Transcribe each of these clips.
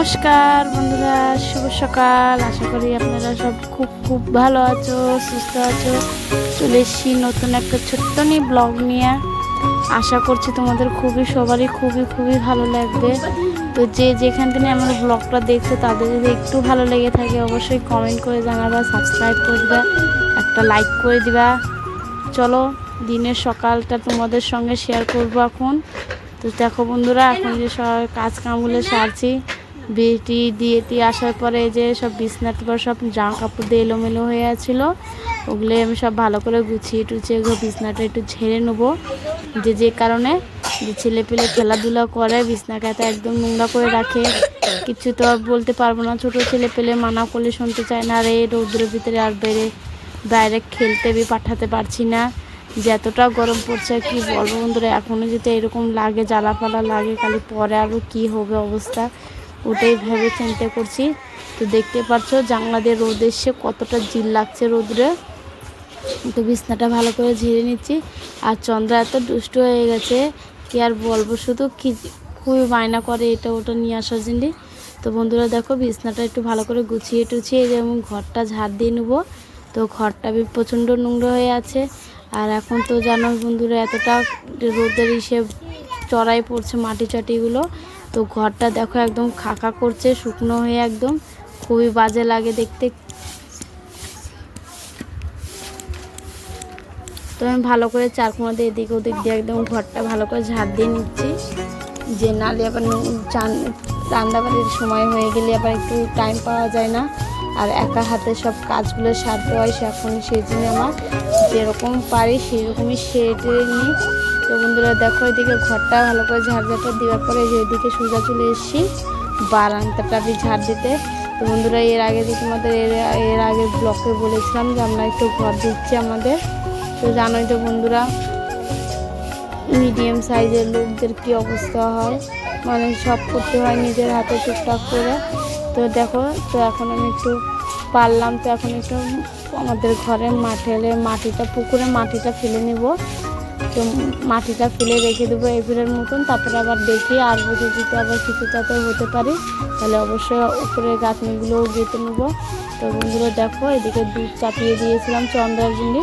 নমস্কার বন্ধুরা, শুভ সকাল। আশা করি আপনারা সব খুব খুব ভালো আছো, সুস্থ আছো। চলে এসেছি নতুন একটা ছোট্ট নিয়ে ব্লগ নিয়ে। আশা করছি তোমাদের খুবই, সবারই খুবই খুবই ভালো লাগবে। তো যে যেখান থেকে আমার ব্লগটা দেখছ, তাদের যদি একটু ভালো লেগে থাকে, অবশ্যই কমেন্ট করে জানাবা সাবস্ক্রাইব করে দিবা একটা লাইক করে দিবা। চলো, দিনের সকালটা তোমাদের সঙ্গে শেয়ার করব এখন। তো দেখো বন্ধুরা, এখন যে সব কাজ কামগুলো সারছি বেটি দিয়ে টিয়ে আসার পরে যে সব বিছনার পর সব জামা কাপড় দিয়ে এলোমেলো হয়ে আছিল। ওগুলো আমি সব ভালো করে গুছিয়ে টুছিয়ে বিছনাটা একটু ঝেড়ে নেব। যে যে কারণে যে ছেলে পেলে খেলাধুলা করে বিছনাটাতে একদম নোংরা করে রাখে। কিছু তো আর বলতে পারব না, ছোটো ছেলে পেলে মানা করলে শুনতে চায় না এই রৌদ্রের ভিতরে আর বেড়ে বাইরে খেলতে বি পাঠাতে পারছি না। যে এতটা গরম পড়ছে, কি বলব বন্ধুরা এখনও যদি এরকম লাগে জ্বালা ফালা লাগে, খালি পরে আরও কি হবে অবস্থা? ওটাই ভেবে চিন্তা করছি। তো দেখতে পাচ্ছ জানলা দিয়ে রোদ এসছে, কতটা জিল লাগছে রোদ্রে। তো বিছনাটা ভালো করে ঝেড়ে নিচ্ছি। আর চন্দ্রা এত দুষ্ট হয়ে গেছে, কি আর বলব? শুধু কি, খুবই বায়না করে এটা ওটা নিয়ে আসার জন্য। তো বন্ধুরা দেখো, বিছনাটা একটু ভালো করে গুছিয়ে টুছিয়ে যেমন ঘরটা ঝাড় দিয়ে নেব। তো ঘরটা বি প্রচণ্ড নোংরা হয়ে আছে। আর এখন তো জানো বন্ধুরা, এতটা রোদের হিসেব চড়াই পড়ছে মাটি চাটিগুলো তো ঘরটা দেখো একদম খাকা করছে, শুকনো হয়ে একদম। খুবই বাজে লাগে দেখতে। তো আমি ভালো করে চারকোনা দিয়ে এদিক ওদিক দিয়ে একদম ঘরটা ভালো করে ঝাড় দিয়ে নিচ্ছি। যে নালে আবার চান রান্নাবাড়ির সময় হয়ে গেলে আবার একটু টাইম পাওয়া যায় না। আর একা হাতে সব কাজগুলো সারতে হয়, সে এখন সেই জন্য আমার যেরকম পারি সেরকমই সেরে নিই। তো বন্ধুরা দেখো এদিকে ঘরটা ভালো করে ঝাড় ঝাড়টা দেওয়ার পরে যে এদিকে সোজা চলে এসেছি বারান্দাটা আমি ঝাড় দিতে। তো বন্ধুরা এর আগে যে তোমাদের এর এর আগে ব্লকে বলেছিলাম যে আমরা একটু ঘর দিচ্ছি আমাদের। তো জানোই তো বন্ধুরা মিডিয়াম সাইজের লোকদের কি অবস্থা হয়। মানে সব করতে হয় নিজের হাতে টুকটাক করে। তো দেখো, তো এখন আমি একটু পারলাম, তো এখন একটু আমাদের ঘরের মাঠে মাটিটা পুকুরে মাটিটা ফেলে নেব। তো মাটিটা ফেলে রেখে দেবো এগুলোর মতন, তারপরে আবার দেখি আর যদি যদি আবার কিছু কিছুটাতে হতে পারি, তাহলে অবশ্যই উপরে গাঁথনিগুলোও গেঁথে নেব। তো বন্ধুরা দেখো, এদিকে দুধ চাপিয়ে দিয়েছিলাম চন্দ্রার জন্য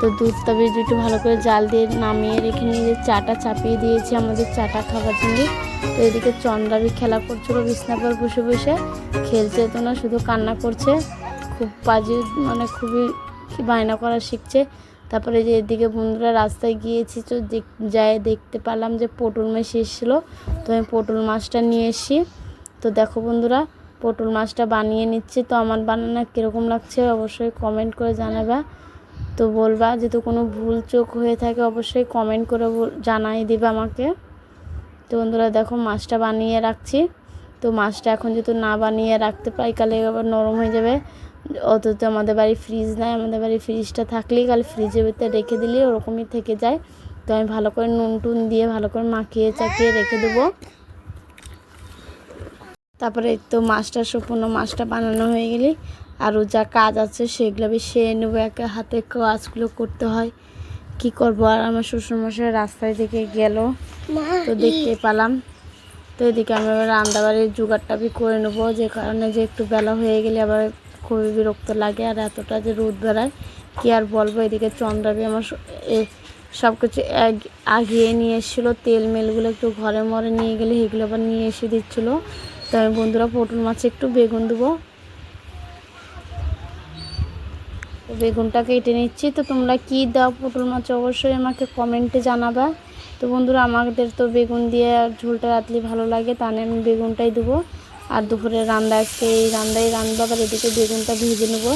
তো দুধ তবে একটু ভালো করে জাল দিয়ে নামিয়ে রেখে নিয়ে চাটা চাপিয়ে দিয়েছি আমাদের চাটা খাবার জন্য। তো এদিকে চন্দ্রাবি খেলা করছিল বিছনা পর বসে বসে খেলছে তো না, শুধু কান্না করছে। খুব বাজে মানে খুবই বায়না করা শিখছে। তারপরে যে এদিকে বন্ধুরা রাস্তায় গিয়েছি, তো যাই দেখতে পেলাম যে পটল মাছ এসেছিল। তো আমি পটল মাছটা নিয়ে এসি তো দেখো বন্ধুরা, পটল মাছটা বানিয়ে নিচ্ছি। তো আমার বানানো কীরকম লাগছে অবশ্যই কমেন্ট করে জানাবা। তো বলবা যদি কোনো ভুল চোখ হয়ে থাকে, অবশ্যই কমেন্ট করে জানাই দিবে আমাকে। তো বন্ধুরা দেখো, মাছটা বানিয়ে রাখছি। তো মাছটা এখন যেহেতু না বানিয়ে রাখতে পারি কালে আবার নরম হয়ে যাবে। অত তো আমাদের বাড়ি ফ্রিজ নাই আমাদের বাড়ি ফ্রিজটা থাকলেই কাল ফ্রিজের ভিতরে রেখে দিলেই ওরকমই থেকে যায়। তো আমি ভালো করে নুন টুন দিয়ে ভালো করে মাখিয়ে চাকিয়ে রেখে দেবো। তারপরে তো মাছটা সম্পূর্ণ মাছটা বানানো হয়ে গেলে আরও যা কাজ আছে সেগুলো আমি সেরে নেব একা হাতে কাজগুলো করতে হয়। কি করব? আর আমার শ্বশুরমশাই রাস্তায় থেকে গেল। তো দেখতে পেলাম। তো এদিকে আমি আবার রান্নাবাড়ির জোগাড়টা বি করে নেব যে কারণে যে একটু বেলা হয়ে গেলে আবার খুবই বিরক্ত লাগে আর এতটা যে রোদ বেড়ায় কি আর বলব? এদিকে চন্দ্রাবি আমার সব কিছু আগিয়ে নিয়ে এসেছিল। তেল মেলগুলো একটু ঘরে মরে নিয়ে গেলে সেগুলো আবার নিয়ে এসে দিচ্ছিল। তো আমি বন্ধুরা পটল মাছে একটু বেগুন দেবো। তো বেগুনটা কেটে নিচ্ছি। তো তোমরা কি দাও পটল মাছ অবশ্যই আমাকে কমেন্টে জানাবা। তো বন্ধুরা, আমাদের তো বেগুন দিয়ে ঝোলটা রাতলে ভালো লাগে, তাহলে আমি বেগুনটাই দেবো। আর দুপুরে রান্না আজকে এই রান্নাই রান্না। আবার এদিকে বেগুনটা ভেজে নেব।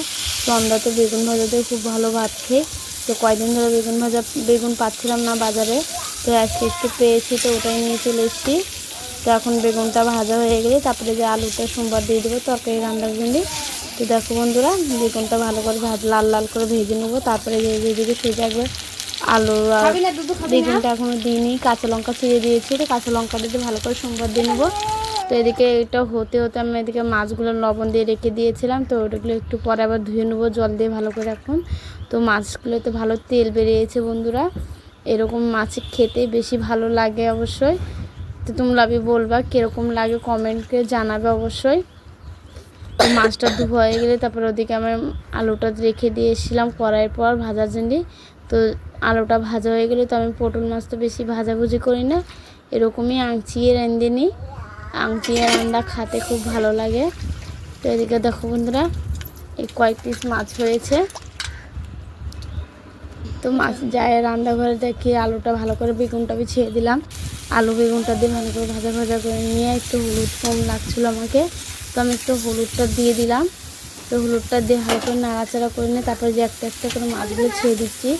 তো আমরা তো বেগুন ভাজাতে খুব ভালো ভাত খেয়ে তো কয়দিন ধরে বেগুন ভাজা বেগুন পাচ্ছিলাম না বাজারে। তো আজকে একটু পেয়েছি তো ওটাই নিয়ে চলে এসেছি। তো এখন বেগুনটা ভাজা হয়ে গেলে তারপরে যে আলুটা সোমবার দিয়ে দেবো তরকারি রান্নার জন্য। তো দেখো বন্ধুরা বেগুনটা ভালো করে ভাজ লাল লাল করে ভেজে নেব। তারপরে যে যেদিকে সোজা একবার আলু আর বেগুনটা এখনও দিইনি। কাঁচা লঙ্কা ছিঁড়ে দিয়েছি। তো কাঁচা লঙ্কাটা দিয়ে ভালো করে সোমবার দিয়ে নেব। তো এদিকে এটা হতে হতে আমি এদিকে মাছগুলো লবণ দিয়ে রেখে দিয়েছিলাম, তো ওটাগুলো একটু পরে আবার ধুয়ে নেব, জল দিয়ে ভালো করে এখন। তো মাছগুলোতে ভালো তেল বেরিয়েছে বন্ধুরা, এরকম মাছ খেতে বেশি ভালো লাগে অবশ্যই। তো তোমরা আমি বলবা কীরকম লাগে কমেন্টকে জানাবে অবশ্যই। মাছটা ধুপ হয়ে গেলে তারপর ওদিকে আমি আলুটা রেখে দিয়ে এসেছিলাম কড়াইয়ের পর ভাজার জন্য। তো আলুটা ভাজা হয়ে গেলে তো আমি পটল মাছ তো বেশি ভাজাভুজি করি না, এরকমই আংচিয়ে রেঁধে নিই। আংচিয়ে রান্না খাতে খুব ভালো লাগে। তো এদিকে দেখো বন্ধুরা এই কয়েক পিস মাছ হয়েছে। তো মাছ যায় রান্নাঘরে দেখি আলুটা ভালো করে বেগুনটা বিছিয়ে দিলাম। আলু বেগুনটা দিয়ে ভালো করে ভাজা ভাজা করে নিয়ে একটু হলুদ কম লাগছিল আমাকে। তো আমি একটু হলুদটা দিয়ে দিলাম। তো হলুদটা দিয়ে ভালো করে নাড়াচাড়া করে নিয়ে তারপরে যে একটা একটা করে মাছগুলো ছেড়ে দিচ্ছি।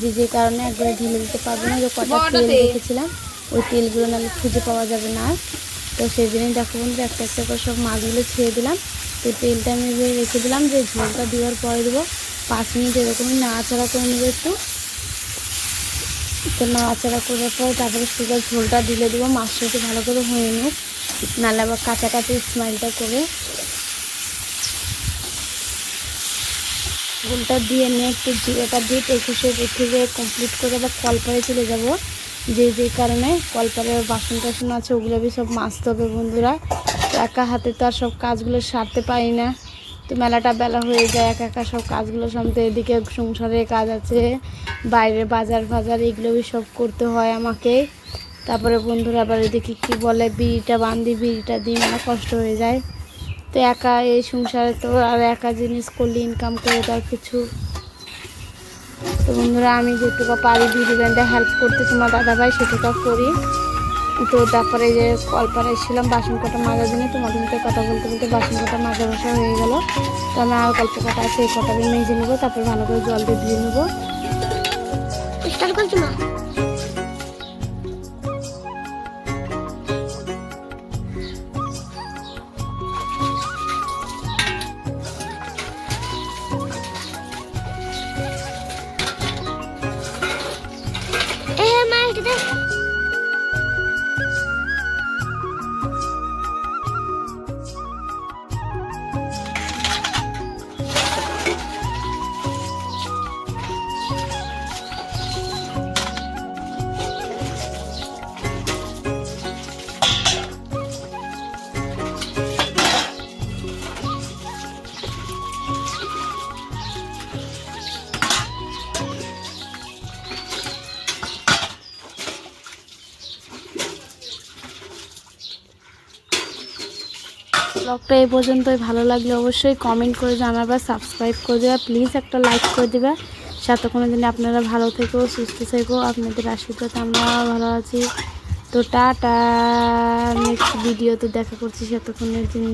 যে যে কারণে একবারে ঢেলে দিতে পারব না যে কটা তেল রেখেছিলাম ওই তেলগুলো নাহলে খুঁজে পাওয়া যাবে না। তো সেই দিনই দেখো বন্ধু একটা একটা করে সব মাছগুলো ছেড়ে দিলাম। তো তেলটা আমি এভাবে রেখে দিলাম, যে ঝোলটা দেওয়ার পরে দেবো। পাঁচ মিনিট এরকমই নাড়াচাড়া করে নেব একটু। তো নাড়াচাড়া করার পর তারপরে সুগার ঝোলটা দিলে দেবো, মাছটা একটু ভালো করে হয়ে নিক। নাহলে আবার কাঁচা স্মাইলটা করে। ঝোলটা দিয়ে নিয়ে একটু জিরেটা দিয়ে একুশে রেখে দিয়ে কমপ্লিট করে আবার কলপারে চলে যাব। যে যে কারণে কলপারের বাসন টাসন আছে, ওগুলো সব মাজতে হবে বন্ধুরা। একা হাতে তো আর সব কাজগুলো সারতে পারি না। তো মেলাটা বেলা হয়ে যায়, একা একা সব কাজগুলো সামতে, এদিকে সংসারের কাজ আছে, বাইরে বাজার ফাজার, এগুলো সব করতে হয় আমাকে। তারপরে বন্ধুরা আবার এদিকে কী বলে, বিড়িটা বান্ধি বিড়িটা দিই মানে কষ্ট হয়ে যায়। তো একা এই সংসারে তো আর একা জিনিস করলে ইনকাম করে তো আর কিছু তো বন্ধুরা, আমি যেটুকু পারি দিদি ব্যান্ডে হেল্প করতে তোমার দাদাভাই সেটুকু করি। তো তারপরে যে কলপারে এসেছিলাম বাসন কটা মাজার জন্য তোমাদের সাথে কথা বলতে বলতে বাসন কটা মাজা বসা হয়ে গেল। তো আমি আর গল্প কটা আছে, এই কটা মেজে নেব, তারপরে ভালো করে জল দিয়ে ধুয়ে নেব। স্টার্ট করছি মা 准备。ব্লগটা এই পর্যন্তই। ভালো লাগলে অবশ্যই কমেন্ট করে জানাবা সাবস্ক্রাইব করে দেবা প্লিজ একটা লাইক করে দেবা। সাথে কোনো দিন আপনারা ভালো থেকো, সুস্থ থেকো। আপনাদের আশীর্বাদ আমরা ভালো আছি। তো টাটা নেক্সট ভিডিওতে দেখা করছি সাতক্ষণের দিন।